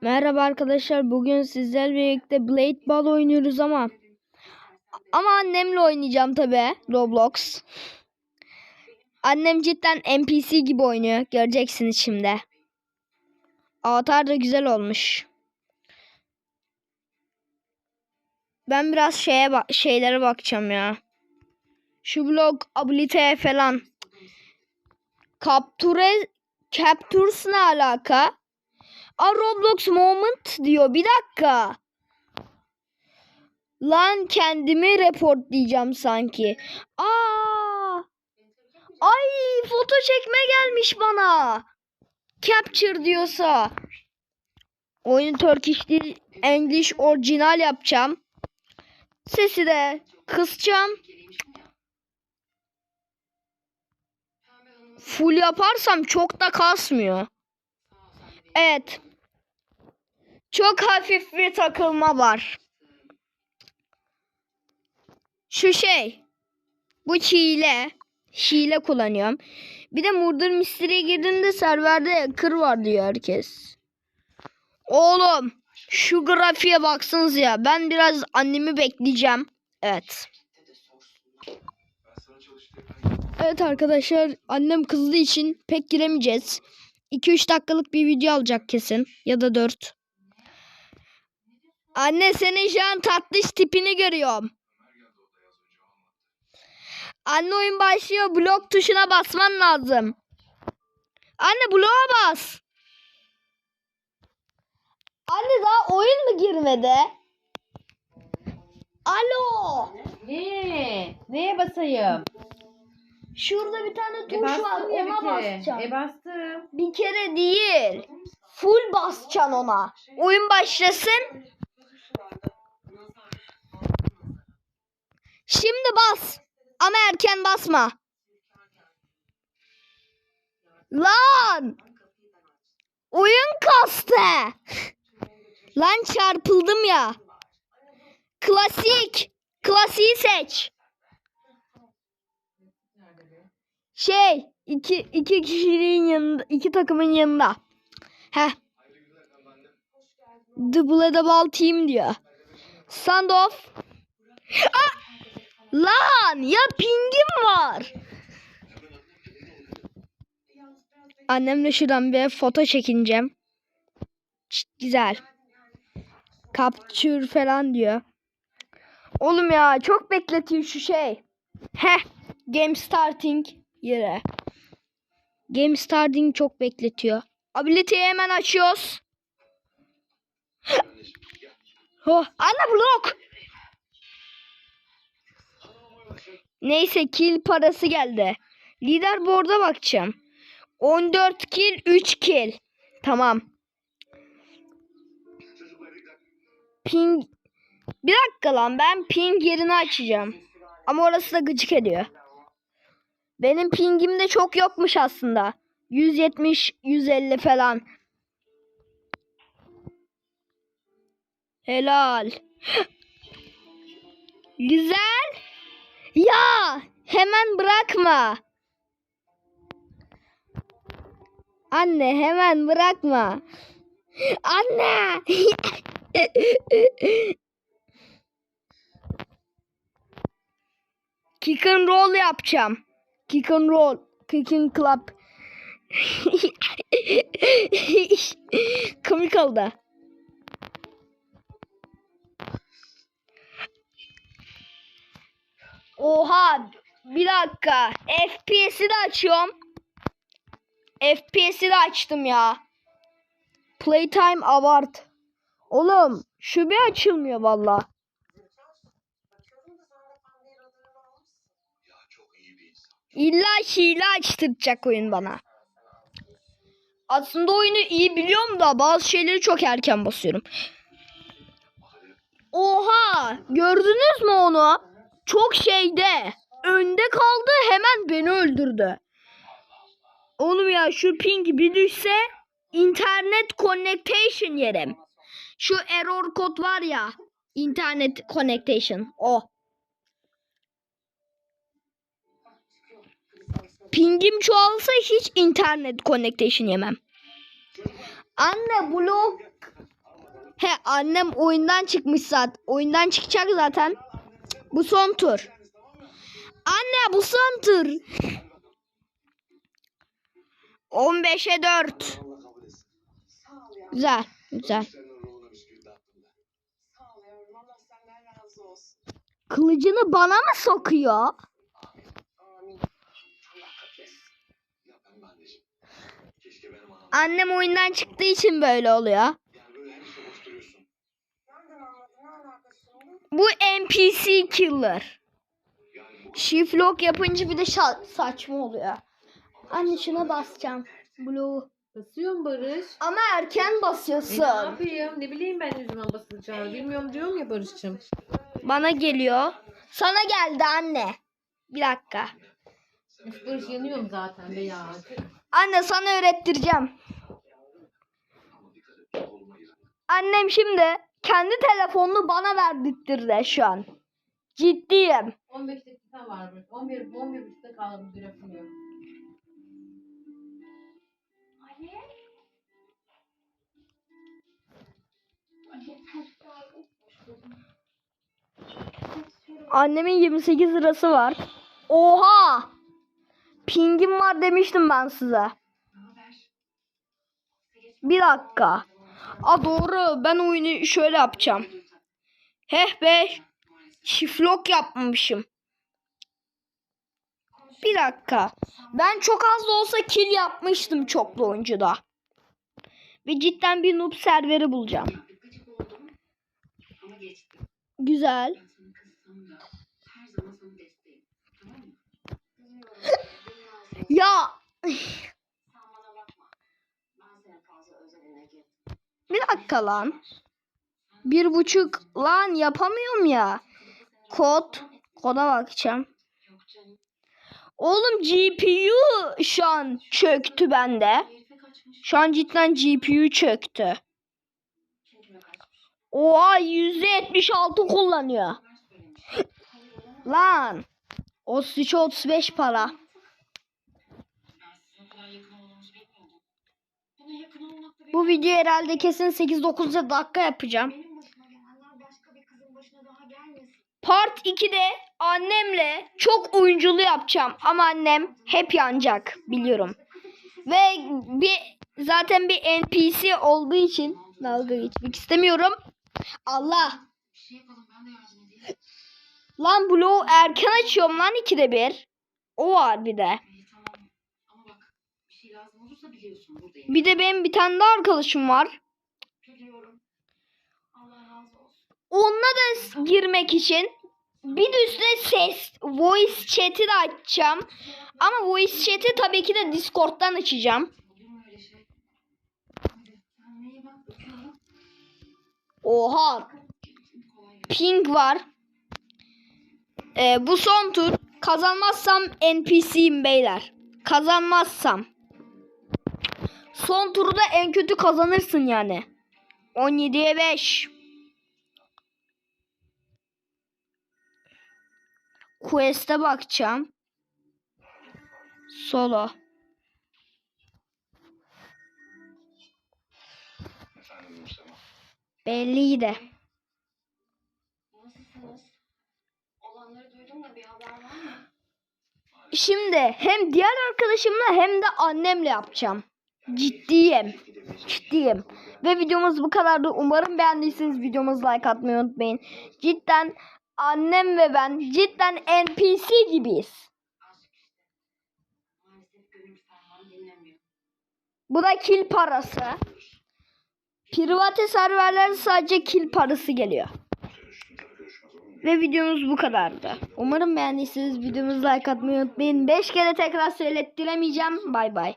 Merhaba arkadaşlar. Bugün sizlerle birlikte Blade Ball oynuyoruz ama ama annemle oynayacağım tabi Roblox. Annem cidden NPC gibi oynuyor. Göreceksiniz şimdi. Avatar da güzel olmuş. Ben biraz şeye bak şeylere bakacağım ya. Şu blok abilite falan. Capture Captures ne alaka? A Roblox moment diyor. Bir dakika. Lan kendimi reportlayacağım sanki. Aa! Ay foto çekme gelmiş bana. Capture diyorsa. Oyunu Turkish değil English orijinal yapacağım. Sesi de kısacağım. Full yaparsam çok da kasmıyor. Evet. Çok hafif bir takılma var. Şu şey. Bu hile. Hile kullanıyorum. Bir de Murder Mystery'e girdiğinde serverde kır var diyor herkes. Oğlum şu grafiğe baksanız ya. Ben biraz annemi bekleyeceğim. Evet. Evet arkadaşlar annem kızdığı için pek giremeyeceğiz. 2-3 dakikalık bir video alacak kesin. Ya da 4. Anne senin şu an tatlış tipini görüyorum. Anne oyun başlıyor. Blok tuşuna basman lazım. Anne bloğa bas. Anne daha oyun mu girmedi? Alo. Ne? Neye basayım? Şurada bir tane E tuş var. ya bir Ona kere. basacağım. E bastım. Bir kere değil. Full basacaksın ona. Oyun başlasın. Şimdi bas. Ama erken basma. Lan. Oyun kastı. Lan çarpıldım ya. Klasik. Klasiği seç. Şey iki, iki kişinin yanında iki takımın yanında. Heh. The Bloodable Team diyor. Standoff. Ah! Lan ya pingim var. Annemle şuradan bir foto çekineceğim. Güzel. Capture falan diyor. Oğlum ya çok bekletiyor şu şey. Heh. Game starting yere. Game starting çok bekletiyor. Ability'yi hemen açıyoruz. oh, ana blok. Neyse kill parası geldi. Leaderboard'a bakacağım. 14 kill 3 kill. Tamam. Ping. Bir dakika lan ben ping yerini açacağım. Ama orası da gıcık ediyor. Benim pingim de çok yokmuş aslında. 170, 150 falan. Helal. Güzel. Ya hemen bırakma. Anne hemen bırakma. Anne. Kick and roll yapacağım. Kick and roll. Kick and clap. Komik oldu. Oha. Bir dakika. FPS'i de açıyorum. FPS'i de açtım ya. Playtime Award. Oğlum şu bir açılmıyor valla. İlla hile açtıracak oyun bana. Aslında oyunu iyi biliyorum da bazı şeyleri çok erken basıyorum. Oha! Gördünüz mü onu? Çok şeyde. Önde kaldı hemen beni öldürdü. Oğlum ya şu ping bir düşse internet connection yerim. Şu error kod var ya. internet connection. O. Pingim çoğalsa hiç internet connection yemem. Anne blok He annem oyundan çıkmış zaten. Oyundan çıkacak zaten. Bu son tur. Anne bu son tur. 15'e 4. Güzel, güzel. Kılıcını bana mı sokuyor? Annem oyundan çıktığı için böyle oluyor. Bu NPC killer. Shift lock yapınca bir de saçma oluyor. Anne şuna basacağım. Blue. Basıyor mu Barış? Ama erken E, ne basıyorsun. yapayım? Ne bileyim ben ne zaman basılacağını. Bilmiyorum diyorum ya Barış'cığım. Bana geliyor. Sana geldi anne. Bir dakika. Barış yanıyorum zaten be ya. Anne sana öğrettireceğim. Annem şimdi kendi telefonunu bana verdirtti şu an. Ciddiyim. 15 dakika var Barış. 11, 11 buçukta kaldı bu grafim yok. Annemin 28 lirası var. Oha! Pingim var demiştim ben size. Bir dakika. A doğru. Ben oyunu şöyle yapacağım. Heh be. Şiflok yapmamışım. Bir dakika. Ben çok az da olsa kill yapmıştım çoklu oyuncuda. Ve cidden bir noob serveri bulacağım. Güzel. Ben sana kızsam da her zaman sana desteğim. Tamam mı? Biliyorum. Bilmezsin. Ya Sen bana bakma. Ben senin fazla özeline girdim. bir dakika lan. Bir buçuk lan yapamıyorum ya. Kod. Koda bakacağım. Oğlum GPU şu an çöktü bende. Şu an cidden GPU çöktü. Oha %76 kullanıyor. Lan. 33 35 para. Bu video herhalde kesin 8-9 dakika yapacağım. Part 2'de annemle çok oyunculu yapacağım. Ama annem hep yanacak biliyorum. Ve bir zaten bir NPC olduğu için dalga geçmek istemiyorum. Allah. Şey. Lan bloğu erken açıyorum lan ikide bir. O var bir de. İyi tamam. Ama bak bir olursa biliyorsun buradayım. Bir de benim bir tane daha arkadaşım var. Biliyorum. Allah razı olsun. Onunla da girmek için bir de üstüne ses, voice chat'i de açacağım. Ama voice chat'i tabii ki de Discord'dan açacağım. Şey? Oha ping var. Ee, bu son tur. Kazanmazsam NPC'yim beyler. Kazanmazsam. Son turda en kötü kazanırsın yani. 17'ye 5. Quest'e bakacağım. Solo. Belliydi. Şimdi hem diğer arkadaşımla hem de annemle yapacağım. Ciddiyim. Ciddiyim. Ve videomuz bu kadardı. Umarım beğendiyseniz videomuza like atmayı unutmayın. Cidden annem ve ben cidden NPC gibiyiz. Bu da kill parası. Private serverler sadece kill parası geliyor. Ve videomuz bu kadardı. Umarım beğendiyseniz videomuza like atmayı unutmayın. 5 kere tekrar söylettiremeyeceğim. Bay bay.